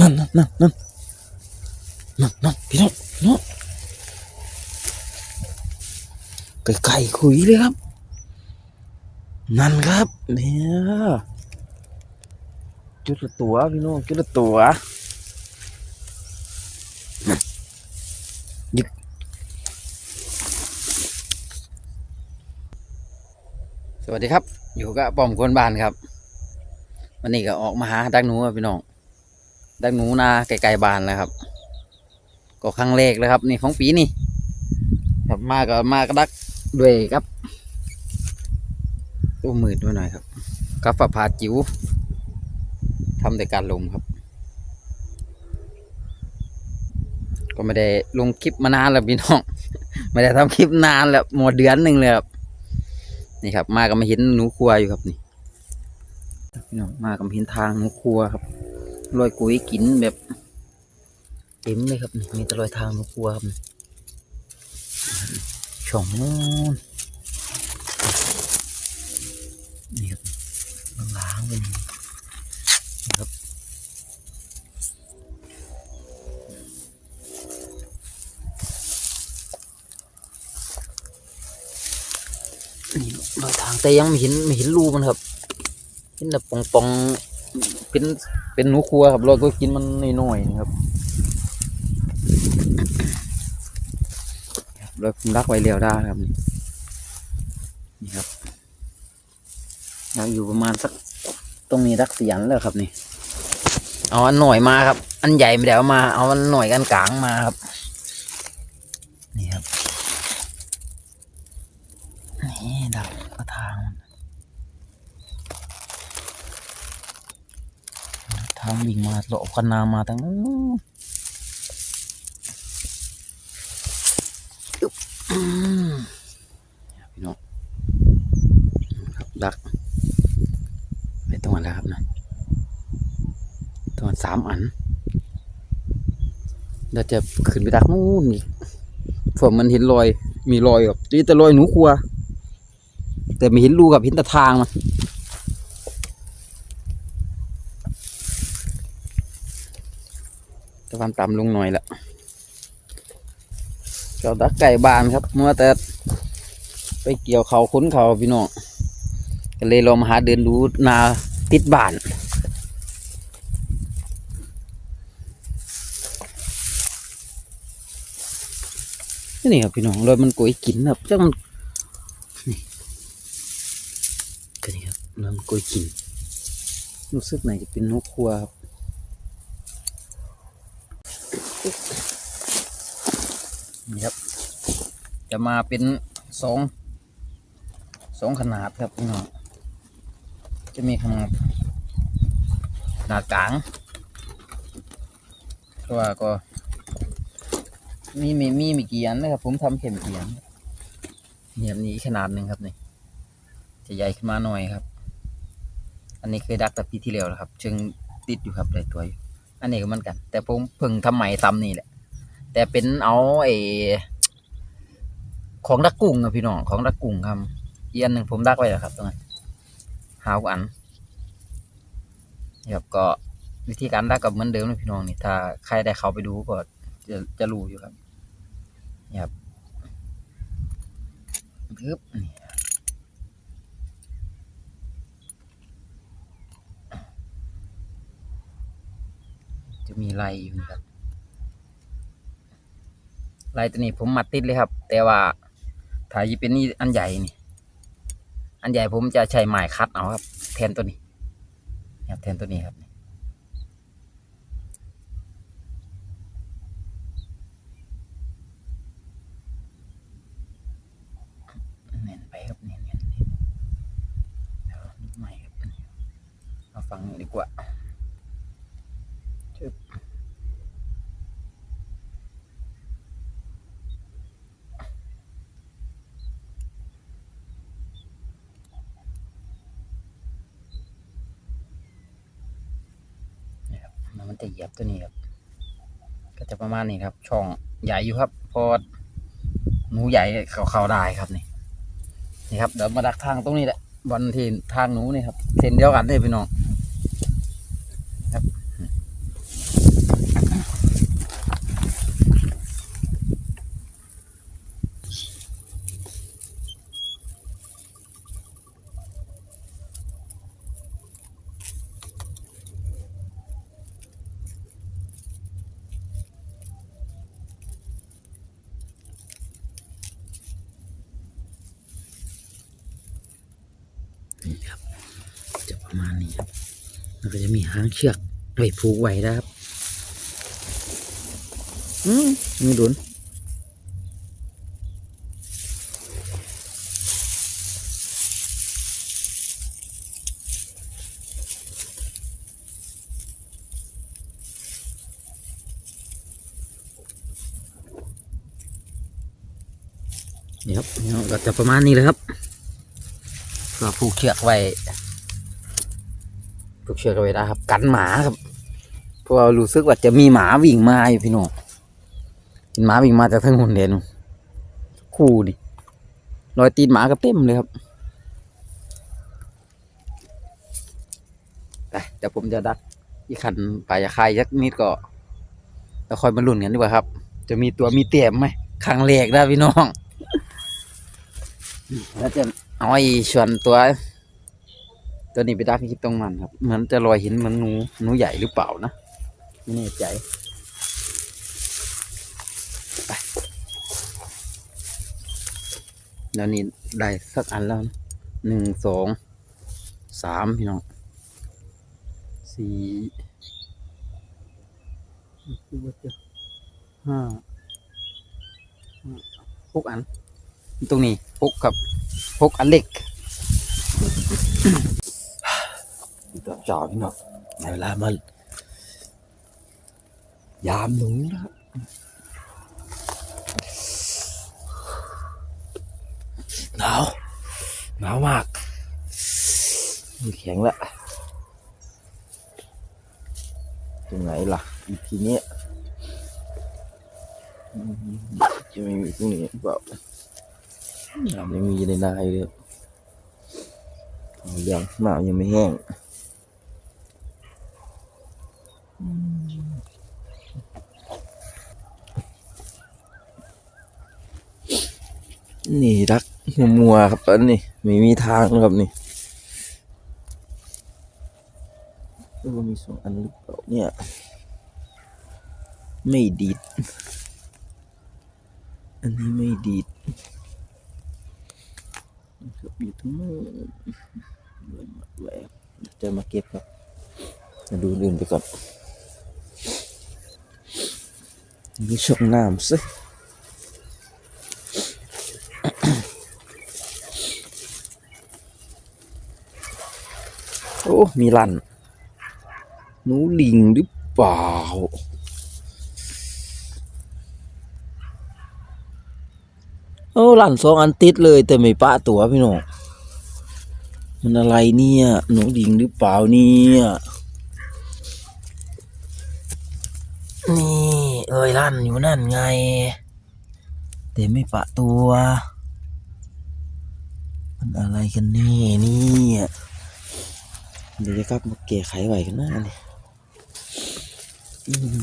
นั่นนั่นนั่นนั่นนั่นนั่นพี่น้องพี่น้องไก่คุยเลยครับ นั่นครับเนี่ยจุดละตัวพี่น้องจุดละตัวนะยึกสวัสดีครับ อยู่กับป้อมคนบ้านครับ วันนี้ก็ออกมาหาดักหนูครับพี่น้อง ดักหนูนาไกลๆบ้านแล้วครับ ก็ครั้งแรกเลยครับ นี่ของปีนี่ครับมาก็มาก็ดักด้วยครับตัวมืดไว้หน่อยครับกับฝาผาจิ๋วทำแต่การลงครับ ก็ไม่ได้ลงคลิปมานานแล้วพี่น้อง ไม่ได้ทำคลิปนานแล้วหมดเดือนหนึ่งเลยครับนี่ครับ มาก็มาเห็นหนูครัวอยู่ครับนี่พี่น้องมากับเห็นทางหนูครัวครับ รอยกุ้ยกินแบบ เต็มเลยครับมีแต่รอยทางนูครัวครับช่องนู้นนี่ครับล้างๆไปนี่นะครับนี่รอยทางแต่ยังไม่เห็นไม่เห็นรูมันครับเห็นแต่ปองปอง เป็นเป็นหนูครัวครับเราก็กินมันน้อยๆนี่ครับเราคุมรักไว้เรียวได้ครับนี่นี่ครับเราอยู่ประมาณสักตรงนี้รักเสียนแล้วครับนี่ เอาอันหน่อยมาครับ อันใหญ่ไม่ได้เอามา เอาอันหน่อยกันกลางมาครับ นี่ครับนี่ดักกระทาง ทางวิ่งมาเลาะคันนามาตั้งนู้นอึ๊บอืมพี่น้องครับดักไปตรงนั้นแล้วครับนะตรงนั้นสามอันเราจะขึ้นไปดักนู้นอีกผมมันเห็นรอย มีรอยแบบนี่แต่รอยหนูครัว แต่ไม่เห็นรูกับเห็นแต่ทางมัน แต่ ความต่ำลงหน่อยละเราดักไก่บานครับเมื่อแต่ไปเกี่ยวเขาค้นเขาพี่น้องก็เลยลองมาหาเดินดูนาติดบานนี่ครับพี่น้องรอยมันโกยกินครับจังมันนี่ก็นี่ครับรอยมันโกยกินรู้สึกไหนจะเป็นนกครัวครับ นี่ครับ จะมาเป็นสองสองขนาดครับพี่น้องจะมีขนาดขนาดกลางก็ว่าก็ มีมีมีมีกี่อันนะครับ ผมทำเข็มกี่อันเนี่ยมีอีกขนาดหนึ่งครับนี่จะใหญ่ขึ้นมาหน่อยครับ อันนี้เคยดักแต่ปีที่แล้วนะครับจึงติดอยู่ครับหลายตัวอยู่อันนี้ก็เหมือนกัน แต่ผมเพิ่งทำใหม่ซ้ำนี่แหละ แต่เป็นเอาไอ ของดักกุ้งอะพี่น้องของดักกุ้งครับอีกอันหนึ่งผมดักไว้แล้วครับตรงนั้นหาวอันนี่ครับก็วิธีการดักกับเหมือนเดิมเลยพี่น้องนี่ถ้าใครได้เขาไปดูก็จะจะรู้อยู่ครับนี่ครับปึ๊บจะมีลายอยู่ครับลายตัวนี้ผมมัดติดเลยครับ แต่ว่า ถ้ายีเป็นนี่อันใหญ่นี่ อันใหญ่ผมจะใช้ไม้คัดเอาครับ แทนตัวนี้ครับแทนตัวนี้ครับเน้นไปครับเน้นเน้นเน้นเดี๋ยวนิดใหม่ครับเอาฟังนี้ดีกว่าชึบ นี่ครับมัน จะเหยียบตัวนี้ครับ ก็จะประมาณนี้ครับ ช่องใหญ่อยู่ครับ พอหนูใหญ่เขาเข้าได้ครับนี่ นี่ครับ เดี๋ยวมาดักทางตรงนี้แหละวันที่ทางหนูนี่ครับเส้นเดียวกันเลยพี่น้อง นี่ครับ จะประมาณนี้ครับแล้วก็จะมีหางเชือกไว้ผูกไว้นะครับอืมมือดุนนี่ครับนี่ครับก็จะประมาณนี้เลยครับ ก็ผูกเชือกไว้ผูกเชือกไว้ได้ครับ กันหมาครับเพราะว่ารู้สึกว่าจะมีหมาวิ่งมาอยู่พี่น้องเห็นหมาวิ่งมาจากทางหุ่นเดนนคู่นี่รอยตีนหมาก็เต็มเลยครับไปเดี๋ยวผมจะดักอีกขันปลายาคายยักนิดก็แล้วคอยมาลุ้นกันดีกว่าครับ จะมีตัวมีเตี่ยมไหมครั้งแรกได้พี่น้องแล้วจะ เอาไอ้ชวนตัว ตัวนี้ไปดักที่ตรงมันครับ เหมือนจะลอยหินเหมือนหนูหนูใหญ่หรือเปล่านะไม่แน่ใจไปแล้วนี่ได้สักอันแล้วนะหนึ่งสองสามพี่น้องสี่ห้าห้าหกอัน ตรงนี้หกครับ หกอันเล็กต่อนเช้าพี่น้องในเวลามันยามหนูนะครับหนาวหนาวมากแข็งละตรงไหนล่ะ อีกทีนี้อืมจะไม่มีตรงนี้เปล่า ยังมีในนาอยู่เลยยังน้ำยังไม่แห้งนี่รักมัวครับอันนี้ไม่มีทางนะครับนี่เออมีสองอันหรือเปล่าเนี่ย ไม่ดีด อันนี้ไม่ดีด ครับอยู่ตรงนู้นเดินมาแหวกจะมาเก็บครับมาดูเดินไปก่อนมีช่องน้ำสิโอ้ มีลันหนูลิงหรือเปล่า โอ้ลั่นสองอันติดเลย แต่ไม่ปะตัวพี่น้องมันอะไรเนี่ย หนูลิงหรือเปล่าเนี่ยนี่เอ้ยลั่นอยู่นั่นไง แต่ไม่ปะตัว มันอะไรกันแน่เนี่ยเดี๋ยวจะกลับมาเกะไขไหวกันหน้านี่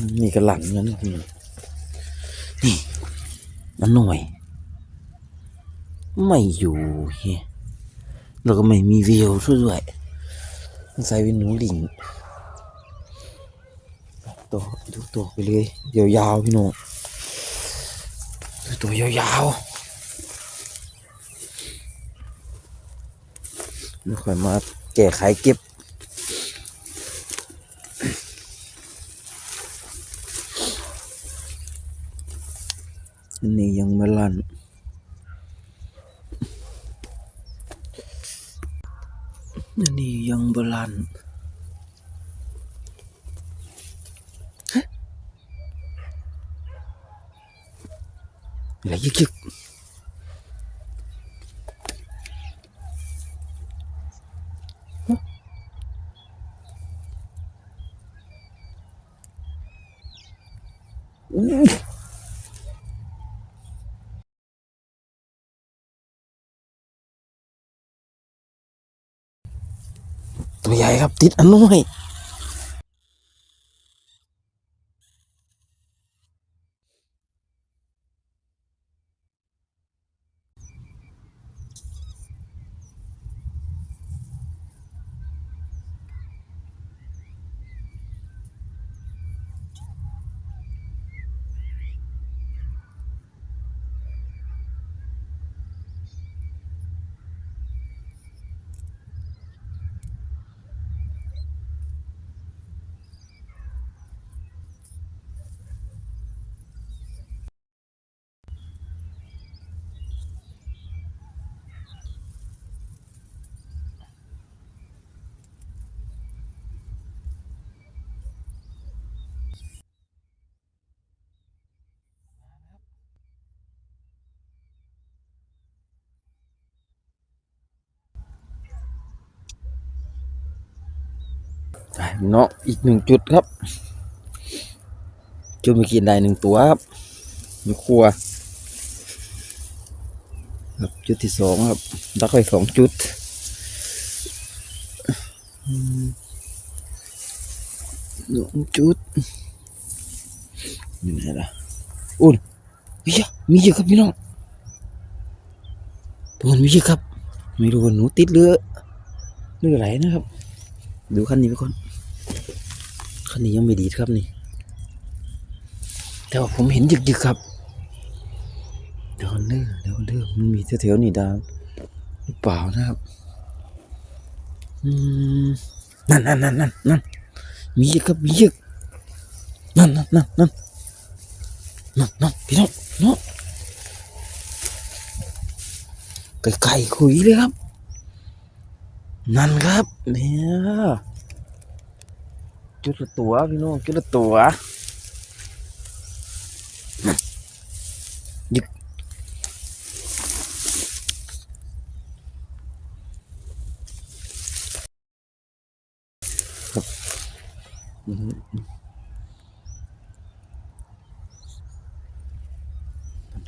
มนี่กระหลังนั้นนี่นี่มันหน่อย ไม่อยู่เฮียแล้วก็ไม่มีวิวด้วยใส่เป็นหนูหลิงตัวดูตัวไปเลยยาวๆพี่น้องดูตัวยาวๆแล้วค่อยมาแก้ไขเก็บ อันนี้ยังไม่ลั่น อันนี้ยังบลันะอะไรยึกยึกฮะอู้ ตัวใหญ่ครับติดอันน้อย เนาะอีกหนึ่งจุดครับจุดเมื่อกี้ได้หนึ่งตัวครับมีครัวครับจุดที่สองครับดักไว้สองจุดสองจุดอยู่ไหนล่ะอุ้ยเฮ้ยมีเยอะครับพี่น้องเพื่อนมีเยอะครับ ไม่รู้ว่าหนูติดเรือเรืออะไรนะครับ ดูคันนี้ไปก่อน คันนี้ยังไม่ดีดครับนี่ แต่ว่าผมเห็นยึกๆครับ เดี๋ยวก่อนเด้อเดี๋ยวก่อนเด้อมันมีแถวๆนี่ดาวหรือเปล่านะครับ อืม นั่นนั่นนั่นนั่นนั่นมียึกครับมียึกนั่นนั่นนั่นนั่นนั่นนั่นพี่น้องเนาะไก่ๆคุยเลยครับ นั่นครับเนี่ย จุดละตัวพี่น้องจุดละตัวยึกครับอืม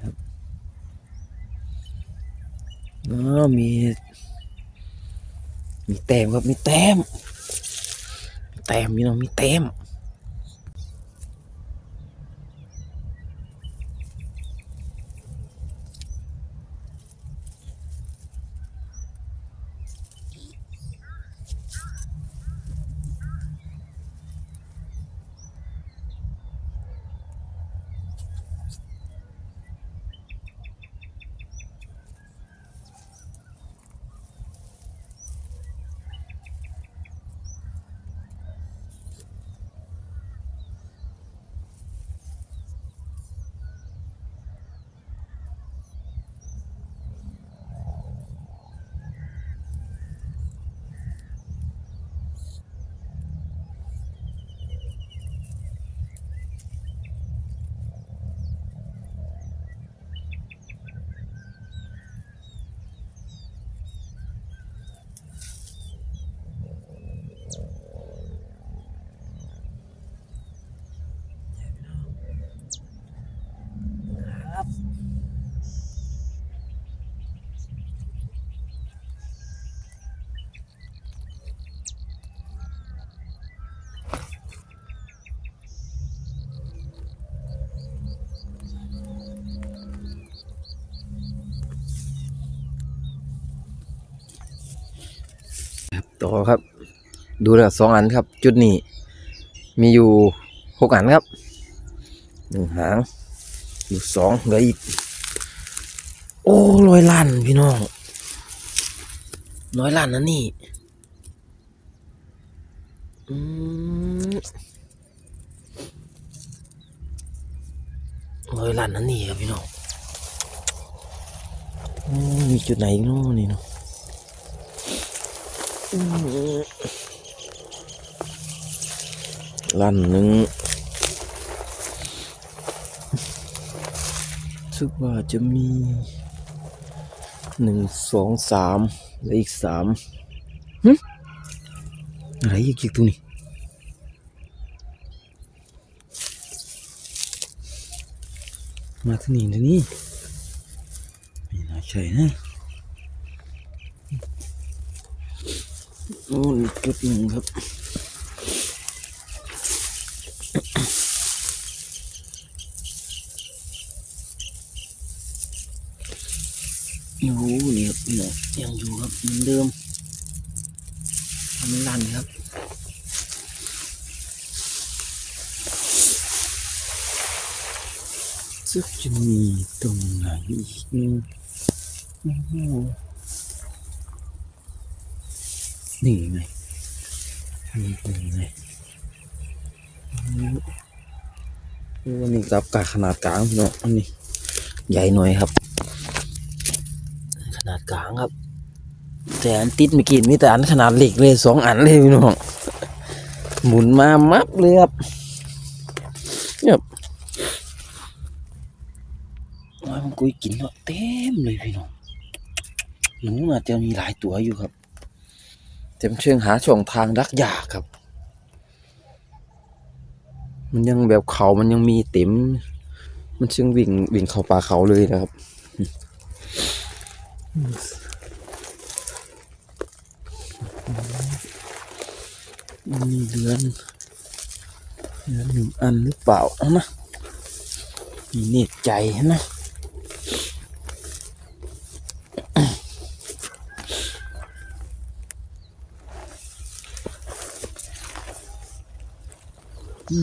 ครับอ๋อมี มีแต้มครับ มีแต้ม มีแต้ ต่อครับ ดูแล้วสองอันครับ จุดนี้ มีอยู่หกอันครับหนึ่งหางอยู่สองเหลืออีก โอ้ร้อยล้านพี่น้องร้อยล้านนะนี่อืมร้อยล้านนั่นนี่ครับพี่น้องอมีจุดไหนอีกเนาะนี่เนาะอืม ล้านหนึ่งสึกว่าจะมีหนึ่งสองสามและอีกสามอะไรอีกอีกตัวนี้มาที่นี่ที่นี่ไม่น่าใช่นะ โอ้นี่จุดหนึ่งครับ โอ้โหนี่ครับพี่น้องยังอยู่ครับเหมือนเดิมทำไม่ลั่นครับจะมีตรงไหนอีกนี่ยโอ้โห นี่ไงนี่เป็นไงโอ้อันนี้รับกาขนาดกลางพี่น้องอันนี้ ใหญ่หน่อยครับ ขนาดกลางครับ แต่อันติดไม่กินมีแต่อันขนาดเล็กเลยสองอันเลยพี่น้องหมุนมามับเลยครับเนี่ยว่ามันกุยกินเนาะเต็มเลยพี่น้องหนูน่าจะมีหลายตัวอยู่ครับ แต่มันเชิงหาช่องทางรักยากครับ มันยังแบบเขามันยังมีเต็ม มันจึงวิ่งวิ่งเข้าป่าเขาเลยนะครับมีเรือนเรือนหนึ่งอันหรือเปล่าเอานะมีเนตใจนะ นี่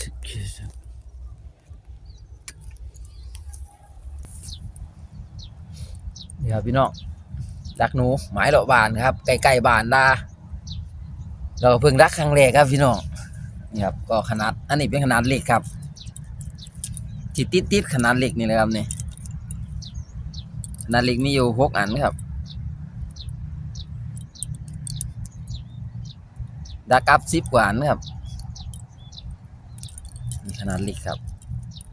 สุดยอดนี่ครับพี่น้องรักหนูหมายเหลาะบานครับใกล้ๆบานดาเราก็เพิ่งรักครั้งแรกครับพี่น้องนี่ครับก็ขนาดอันนี้เป็นขนาดเล็กครับที่ติดติดขนาดเล็กนี่เลยครับนี่ขนาดเล็กมีอยู่หกอันครับ ดักอัพสิบกว่าอันครับนี่ขนาดเล็กครับ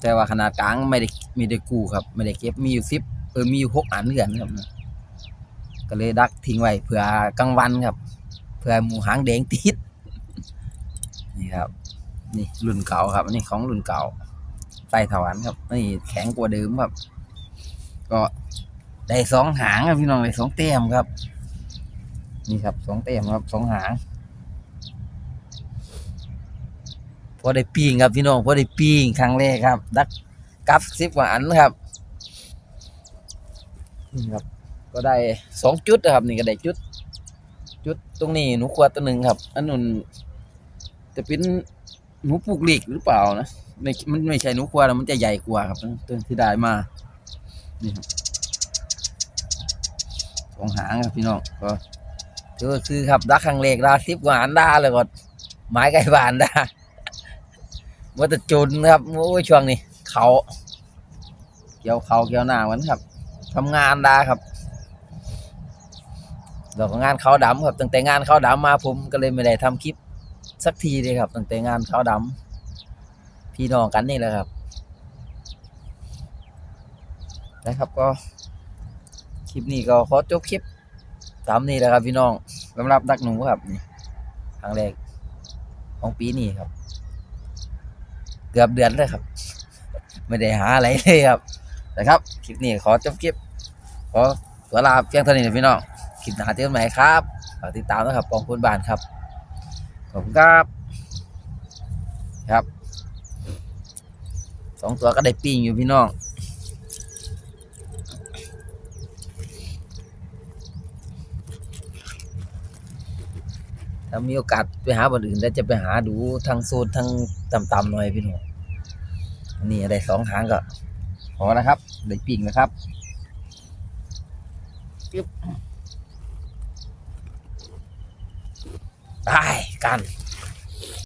แต่ว่าขนาดกลางไม่ได้ไม่ได้กูครับ ไม่ได้เก็บมีอยู่สิบเออมีอยู่หกอันเหมือนกันครับก็เลยดักทิ้งไว้เผื่อกลางวันครับ เผื่อหมูหางแดงติดนี่ครับ นี่รุ่นเก่าครับอันนี้ของรุ่นเก่าไต้ถวันครับนี่แข็งกว่าเดิมครับ ก็ได้สองหางครับพี่น้องได้สองเต็มครับ นี่ครับสองเต็มครับสองหาง พอได้ปีงครับพี่น้องพอได้ปีงครั้งแรกครับ ดักกับสิบกว่าอันครับนี่ครับ ก็ได้สองจุดนะครับ นี่ก็ได้จุด จุดตรงนี้หนูขวดตัวหนึ่งครับ อันนู้นจะเป็นหนูปลูกหลีกหรือเปล่านะไม่มันไม่ใช่หนูขวดนะมันจะใหญ่กว่าครับตัวที่ได้มานี่ครับสองหางครับพี่น้องก็ถือว่าคือครับดักครั้งแรกดาสิบกว่าอันดาเลยก็ไม้ไก่บานดา ว่าแต่จุนครับโอ้ยช่วงนี้ เขาเกี่ยวเขาเกี่ยวหน้ามันครับทำงานดาครับแล้วก็งานเขาวดำครับตั้งแต่งานเขาวดำมาผมก็เลยไม่ได้ทำคลิปสักทีเลยครับตั้งแต่งานเขาวดำพี่น้องกันนี่แหละครับนะครับก็คลิปนี้ก็ขอจบคลิปตามนี้แหละครับ พี่น้องสำหรับดักหนูครับนี่ครั้งแรกของปีนี้ครับ เกือบเดือนเลยครับ ไม่ได้หาอะไรเลยครับนะครับคลิปนี้ขอจบคลิปขอตัวลาเพียงเท่านี้นะพี่น้องคลิปหน้าเจอกันใหม่ครับฝากติดตามนะครับปองคุณบานครับขอบคุณครับครับสองตัวก็ได้ปิ้งอยู่พี่น้อง ถ้ามีโอกาสไปหาบนอื่นแล้วจะไปหาดูทางโซนทางต่ำๆหน่อยพี่หนุ่มนี่อะได้สองหางก็พอนะครับได้ปิ่งนะครับได้กัน